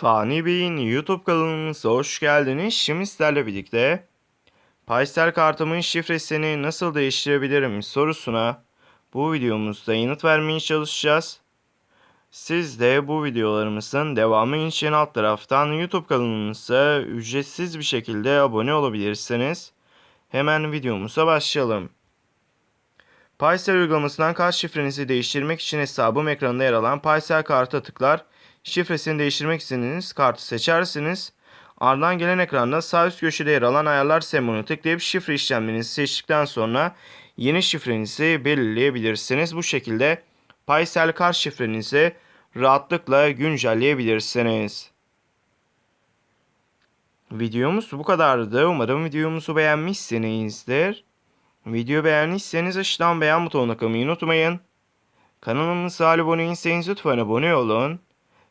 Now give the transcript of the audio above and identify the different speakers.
Speaker 1: Fani Bey'in YouTube kanalımıza hoş geldiniz. Şimdi sizlerle birlikte Paysel kartımın şifresini nasıl değiştirebilirim sorusuna bu videomuzda yanıt vermeye çalışacağız. Siz de bu videolarımızın devamı için alt taraftan YouTube kanalımıza ücretsiz bir şekilde abone olabilirsiniz. Hemen videomuza başlayalım. Paysel uygulamasından kart şifrenizi değiştirmek için hesabım ekranında yer alan Paysel karta tıklar. Şifresini değiştirmek istediğiniz kartı seçersiniz. Ardından gelen ekranda sağ üst köşede yer alan ayarlar sembolünü tıklayıp şifre işlemlerinizi seçtikten sonra yeni şifrenizi belirleyebilirsiniz. Bu şekilde Paysel kart şifrenizi rahatlıkla güncelleyebilirsiniz. Videomuz bu kadardı. Umarım videomuzu beğenmişsinizdir. Video beğendiyseniz aşağıdan beğen butonuna kalmayı unutmayın. Kanalımıza abone değilseniz lütfen abone olun.